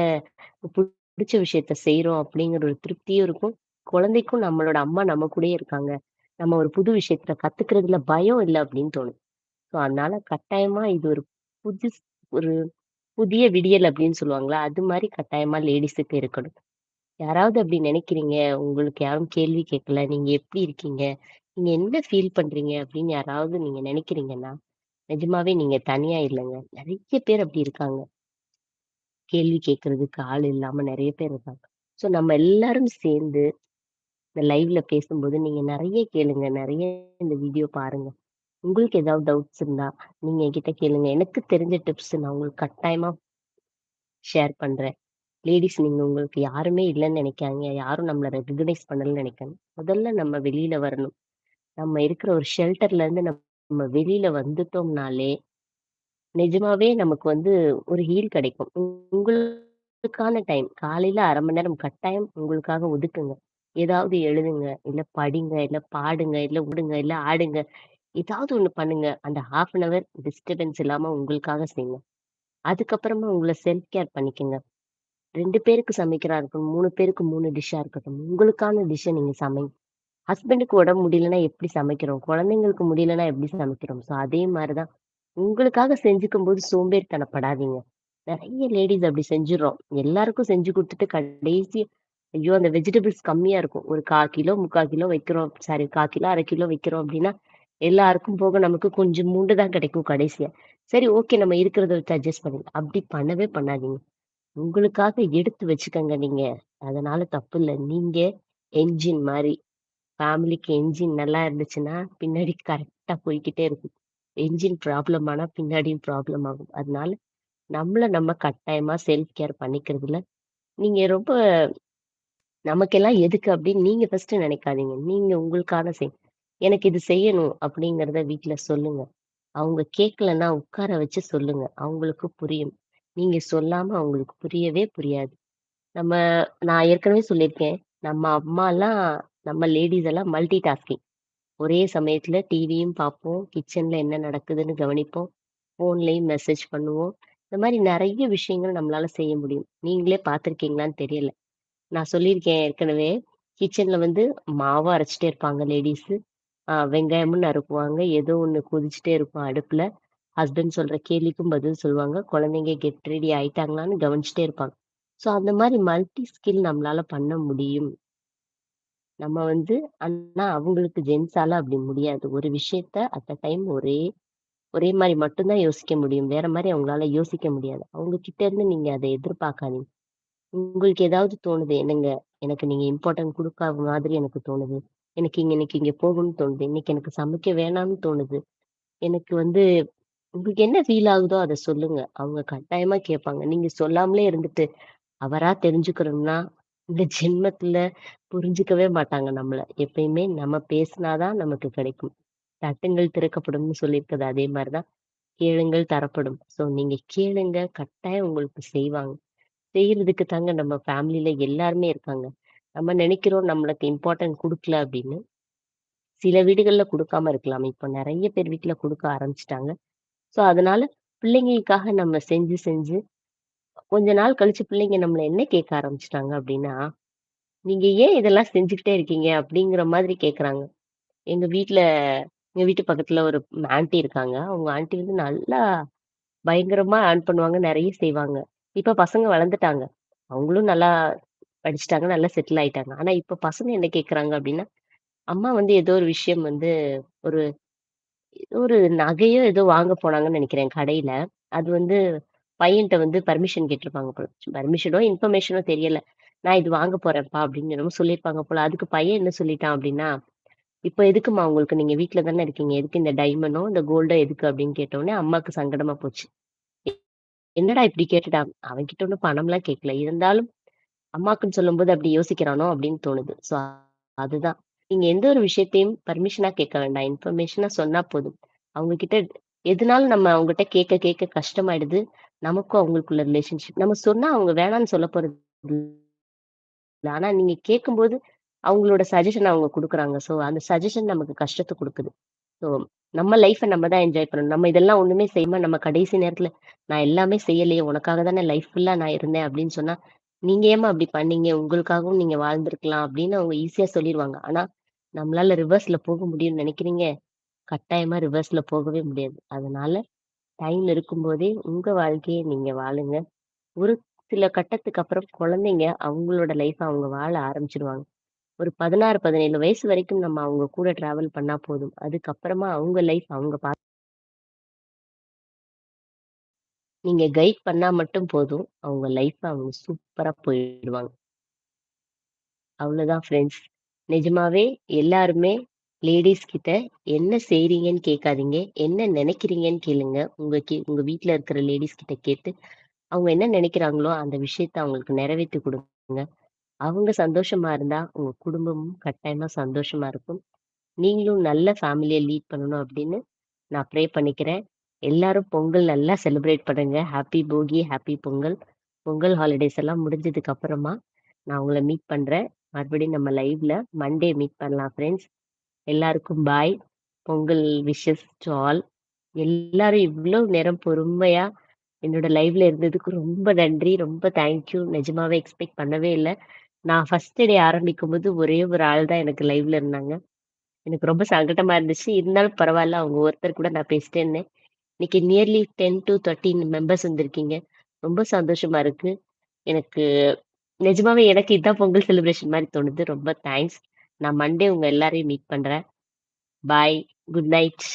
பிடிச்ச விஷயத்த செய்யறோம் அப்படிங்கிற ஒரு திருப்தியும் இருக்கும். குழந்தைக்கும் நம்மளோட அம்மா நம்ம கூடயே இருக்காங்க. நம்ம ஒரு புது விஷயத்த கத்துக்கிறதுல பயம் இல்லை அப்படின்னு தோணும். ஸோ அதனால கட்டாயமா இது ஒரு புது ஒரு புதிய விடியல் அப்படின்னு சொல்லுவாங்களா அது மாதிரி கட்டாயமா லேடிஸுக்கு இருக்கணும். யாராவது அப்படி நினைக்கிறீங்க, உங்களுக்கு யாரும் கேள்வி கேட்கல, நீங்க எப்படி இருக்கீங்க? நீங்க என்ன ஃபீல் பண்றீங்க? அப்படின்னு யாராவது நீங்க நினைக்கிறீங்கன்னா, நிஜமாவே நீங்க தனியா இல்லங்க. நெறைய பேர் அப்படி இருக்காங்க. கேள்வி கேட்கறதுக்கு ஆள் இல்லாம நெறைய பேர் இருக்காங்க. ஸோ நம்ம எல்லாரும் சேர்ந்து இந்த லைவ்ல பேசும்போது நீங்க நெறைய கேளுங்க. நெறைய இந்த வீடியோ பாருங்க. உங்களுக்கு ஏதாவது டவுட்ஸ் இருந்தா, நீங்க என்கிட்ட கேளுங்க. எனக்கு தெரிஞ்ச டிப்ஸ் நான் உங்களுக்கு கட்டாயமா ஷேர் பண்றேன். லேடீஸ் நீங்க உங்களுக்கு யாருமே இல்லன்னு நினைக்காங்க. யாரும் நம்மள ரெகக்னைஸ் பண்ணலன்னு நினைக்காதீங்க. முதல்ல நம்ம வெளியில வரணும். நம்ம இருக்கிற ஒரு ஷெல்டர்ல இருந்து நம்ம வெளியில வந்துட்டோம்னாலே, நிஜமாவே நமக்கு வந்து ஒரு ஹீல் கிடைக்கும். உங்களுக்கான டைம் காலையில 1/2 மணி நேரம் கட்டாயம் உங்களுக்காக ஒதுக்குங்க. ஏதாவது எழுதுங்க, இல்ல படிங்க, இல்ல பாடுங்க, இல்ல விடுங்க இல்ல ஆடுங்க. ஏதாவது ஒண்ணு பண்ணுங்க. அந்த 1/2 அன் ஹவர் டிஸ்டர்பன்ஸ் இல்லாம உங்களுக்காக செய்யுங்க. அதுக்கப்புறமா உங்கள செல்ஃப் கேர் பண்ணிக்கங்க. ரெண்டு பேருக்கு சமைக்கிறா இருக்கட்டும், மூணு பேருக்கு மூணு டிஷ்ஷா இருக்கட்டும். உங்களுக்கான டிஷ்ஷை நீங்க சமைங்க. ஹஸ்பண்டுக்கு உடம்பு முடியலன்னா எப்படி சமைக்கிறோம்? குழந்தைங்களுக்கு முடியலன்னா எப்படி சமைக்கிறோம்? ஸோ அதே மாதிரி தான் உங்களுக்காக செஞ்சுக்கும்போது சோம்பேறித்தனப்படாதீங்க. நிறைய லேடீஸ் அப்படி செஞ்சிடறோம் எல்லாருக்கும் செஞ்சு கொடுத்துட்டு கடைசி ஐயோ! அந்த வெஜிடபிள்ஸ் கம்மியா இருக்கும். ஒரு 1/4 கிலோ, 3/4 கிலோ வைக்கிறோம். சாரி 1/4 கிலோ, அரை கிலோ வைக்கிறோம் அப்படின்னா, எல்லாருக்கும் போக நமக்கு கொஞ்சம் மூண்டு தான் கிடைக்கும் கடைசியா. சரி ஓகே நம்ம இருக்கிறத வச்சு அட்ஜஸ்ட் பண்ணிக்கலாம். அப்படி பண்ணவே பண்ணாதீங்க. உங்களுக்காக எடுத்து வச்சுக்கங்க நீங்க. அதனால தப்பு இல்லை நீங்க என்ஜின் மாதிரி ஃபேமிலிக்கு என்ஜின் நல்லா இருந்துச்சுன்னா, பின்னாடி கரெக்டா போய்கிட்டே இருக்கும். என்ஜின் ப்ராப்ளம் ஆனா பின்னாடியும் ப்ராப்ளம் ஆகும். அதனால நம்மள நம்ம கட்டாயமா செல்ஃப் கேர் பண்ணிக்கிறதுல, நீங்க ரொம்ப நமக்கெல்லாம் எதுக்கு அப்படின்னு நீங்க ஃபர்ஸ்ட்டு நினைக்காதீங்க. நீங்க உங்களுக்கான செய் எனக்கு இது செய்யணும் அப்படிங்கிறத வீட்ல சொல்லுங்க. அவங்க கேட்கலன்னா உட்கார வச்சு சொல்லுங்க. அவங்களுக்கு புரியும். நீங்க சொல்லாம அவங்களுக்கு புரியவே புரியாது. நம்ம நான் ஏற்கனவே சொல்லியிருக்கேன். நம்ம அம்மாலாம் நம்ம லேடீஸ் எல்லாம் மல்டி டாஸ்கிங். ஒரே சமயத்துல டிவியும் பார்ப்போம். கிச்சன்ல என்ன நடக்குதுன்னு கவனிப்போம். ஃபோன்லயும் மெசேஜ் பண்ணுவோம். இந்த மாரி நெறைய விஷயங்கள் நம்மளால செய்ய முடியும். நீங்களே பார்த்துருக்கீங்களான்னு தெரியல. நான் சொல்லியிருக்கேன் ஏற்கனவே. கிச்சன்ல வந்து மாவு அரைச்சுட்டே இருப்பாங்க லேடீஸு. அ வெங்காயமும் நறுக்குவாங்க. ஏதோ ஒண்ணு கொதிச்சுட்டே இருக்கும் அடுப்புல. ஹஸ்பண்ட் சொல்ற கேள்விக்கும் பதில் சொல்லுவாங்க. குழந்தைங்க கெட் ரெடி ஆயிட்டாங்களான்னு கவனிச்சுட்டே இருப்பாங்க. ஸோ அந்த மாதிரி மல்டி ஸ்கில் நம்மளால பண்ண முடியும். நம்ம வந்து ஆனா அவங்களுக்கு ஜென்ஸால அப்படி முடியாது. ஒரு விஷயத்த அட் அ டைம் ஒரே ஒரே மாதிரி மட்டும்தான் யோசிக்க முடியும். வேற மாதிரி அவங்களால யோசிக்க முடியாது. அவங்க கிட்ட இருந்து நீங்க அதை எதிர்பார்க்காதீங்க. உங்களுக்கு ஏதாவது தோணுது, என்னங்க எனக்கு நீங்க இம்பார்ட்டன்ட் கொடுக்காத மாதிரி எனக்கு தோணுது. எனக்கு இங்க இன்னைக்கு இங்க போகணும்னு தோணுது. இன்னைக்கு எனக்கு சமைக்க வேணாம்னு தோணுது. எனக்கு வந்து உங்களுக்கு என்ன ஃபீல் ஆகுதோ அத சொல்லுங்க. அவங்க கட்டாயமா கேட்பாங்க. நீங்க சொல்லாமலே இருந்துட்டு, அவரா தெரிஞ்சுக்கணும்னா, இந்த ஜென்மத்துல புரிஞ்சுக்கவே மாட்டாங்க நம்மள. எப்பயுமே நம்ம பேசினா தான் நமக்கு கிடைக்கும். "தட்டுங்கள் திறக்கப்படும்னு" சொல்லியிருக்கிறது அதே மாரி தான். "கேளுங்கள் தரப்படும்." ஸோ நீங்க கேளுங்க, கட்டாயம் உங்களுக்கு செய்வாங்க. செய்றதுக்கு தாங்க நம்ம ஃபேமிலில எல்லாருமே இருக்காங்க. நம்ம நெனைக்கிறோம் நம்மளுக்கு இம்பார்ட்டன்ட் குடுக்கல அப்படின்னு. சில வீடுகள்ல குடுக்காம இருக்கலாம். இப்ப நெறைய பேர் வீட்ல குடுக்க ஆரம்பிச்சுட்டாங்க. ஸோ அதனால பிள்ளைங்களுக்காக நம்ம செஞ்சு செஞ்சு கொஞ்ச நாள் கழிச்சு பிள்ளைங்க நம்மள என்ன கேட்க ஆரம்பிச்சிட்டாங்க அப்படின்னா, "நீங்க ஏன் இதெல்லாம் செஞ்சுக்கிட்டே இருக்கீங்க?" அப்படிங்கிற மாதிரி கேட்கறாங்க. எங்க வீட்ல எங்க வீட்டு பக்கத்துல ஒரு ஆன்ட்டி இருக்காங்க. அவங்க ஆண்டி வந்து நல்லா பயங்கரமா ஏர்ன் பண்ணுவாங்க. நிறைய செய்வாங்க. இப்ப பசங்க வளர்ந்துட்டாங்க. அவங்களும் நல்லா படிச்சுட்டாங்க. நல்லா செட்டில் ஆயிட்டாங்க. ஆனா இப்ப பசங்க என்ன கேட்கறாங்க அப்படின்னா, அம்மா வந்து ஏதோ ஒரு விஷயம் வந்து ஒரு ஒரு நகையோ ஏதோ வாங்க போனாங்கன்னு நெனைக்கிறேன் கடையில. அது வந்து பையன்ட்ட வந்து பர்மிஷன் கேட்டிருப்பாங்க போல. பர்மிஷனோ, இன்ஃபர்மேஷனோ தெரியல. "நான் இது வாங்க போறேன்ப்பா" அப்படின்னு என்னமோ சொல்லியிருப்பாங்க போல. அதுக்கு பையன் என்ன சொல்லிட்டான் அப்படின்னா, "இப்ப எதுக்கும்மா உங்களுக்கு? நீங்க வீட்ல தானே இருக்கீங்க. எதுக்கு இந்த டைமண்டோ, இந்த கோல்டோ எதுக்கு?" அப்படின்னு கேட்டவுனே அம்மாக்கு சங்கடமா போச்சு. என்னடா இப்படி கேட்டுட்டான்? அவன்கிட்ட ஒண்ணும் பணம்லாம் கேட்கல. இருந்தாலும் அம்மாக்குன்னு சொல்லும்போது அப்படி யோசிக்கிறானோ அப்படின்னு தோணுது. ஸோ அதுதான். நீங்க எந்த ஒரு விஷயத்தையும் பர்மிஷனா கேட்க வேண்டாம். இன்ஃபர்மேஷனா சொன்னா போதும். அவங்க கிட்ட எதுனாலும் நம்ம அவங்ககிட்ட கேட்க கேட்க கஷ்டமாயிடுது. நமக்கும் அவங்களுக்குள்ள ரிலேஷன்ஷிப். நம்ம சொன்னா அவங்க வேணான்னு சொல்ல போறது இல்ல. ஆனா நீங்க கேட்கும்போது அவங்களோட சஜஷன் அவங்க குடுக்குறாங்க. ஸோ அந்த சஜஷன் நமக்கு கஷ்டத்த குடுக்குது. ஸோ நம்ம லைஃப்ப நம்ம தான் என்ஜாய் பண்ணணும். நம்ம இதெல்லாம் ஒண்ணுமே செய்யாம நம்ம கடைசி நேரத்துல, "நான் எல்லாமே செய்யலையே! உனக்காக தானே லைஃப் ஃபுல்லா நான் இருந்தேன்." அப்படின்னு சொன்னா, "நீங்க ஏம்மா அப்படி பண்ணீங்க? உங்களுக்காகவும் நீங்க வாழ்ந்திருக்கலாம்." அப்படின்னு அவங்க ஈஸியா சொல்லிருவாங்க. ஆனா, நம்மளால ரிவர்ஸ்ல போக முடியும்னு நினைக்கிறீங்க கட்டாயமா ரிவர்ஸ்ல போகவே முடியாது. அதனால டைம் இருக்கும்போதே உங்க வாழ்க்கையை நீங்க வாழுங்க. ஒரு சில கட்டத்துக்கு அப்புறம் குழந்தைங்க அவங்களோட லைஃப் அவங்க வாழ ஆரம்பிச்சிருவாங்க ஒரு 16, 17 வயசு வரைக்கும் நம்ம அவங்க கூட டிராவல் பண்ணா போதும். அதுக்கப்புறமா அவங்க லைஃப் அவங்க பார்த்து நீங்க கைட் பண்ணா மட்டும் போதும். அவங்க லைஃப் அவங்க சூப்பரா போயிடுவாங்க. அவ்வளவுதான் ஃப்ரெண்ட்ஸ். நிஜமாவே எல்லாருமே லேடிஸ் கிட்ட என்ன செய்றீங்கன்னு கேட்காதீங்க. என்ன நினைக்கிறீங்கன்னு கேளுங்க. உங்க கே உங்க வீட்ல இருக்கிற லேடீஸ் கிட்ட கேட்டு, அவங்க என்ன நினைக்கிறாங்களோ அந்த விஷயத்த அவங்களுக்கு நிறைவேற்றி கொடுங்க அவங்க சந்தோஷமா இருந்தா, உங்க குடும்பமும் கட்டாயமா சந்தோஷமா இருக்கும். நீங்களும் நல்ல ஃபேமிலியை லீட் பண்ணணும் அப்படின்னு நான் ப்ரே பண்ணிக்கிறேன். எல்லாரும் பொங்கல் நல்லா செலிப்ரேட் பண்ணுங்க. ஹாப்பி போகி, ஹாப்பி பொங்கல். பொங்கல் ஹாலிடேஸ் எல்லாம் முடிஞ்சதுக்கு அப்புறமா நான் உங்களை மீட் பண்றேன். மறுபடியும் நம்ம லைவ்ல மண்டே மீட் பண்ணலாம் ஃப்ரெண்ட்ஸ். எல்லாருக்கும் bye. Pongal wishes to all. எல்லாரும் இவ்வளோ நேரம் பொறுமையா என்னோட லைவ்ல இருந்ததுக்கு ரொம்ப நன்றி. ரொம்ப தேங்க் யூ. நிஜமாவே எக்ஸ்பெக்ட் பண்ணவே இல்லை நான் ஃபர்ஸ்ட் டே ஆரம்பிக்கும்போது ஒரே ஒரு ஆள் தான் எனக்கு லைவ்ல இருந்தாங்க. எனக்கு ரொம்ப சங்கடமா இருந்துச்சு. இருந்தாலும் பரவாயில்ல அவங்க ஒருத்தர் கூட நான் பேசிட்டே இருந்தேன். இன்னைக்கு நியர்லி 10 டூ 13 மெம்பர்ஸ் வந்திருக்கீங்க. ரொம்ப சந்தோஷமா இருக்கு. எனக்கு நிஜமாவே எனக்கு இதான் பொங்கல் செலிப்ரேஷன் மாரி தோணுது. ரொம்ப தேங்க்ஸ். நான் மண்டே உங்க எல்லாரையும் மீட் பண்றேன். பாய். Good night.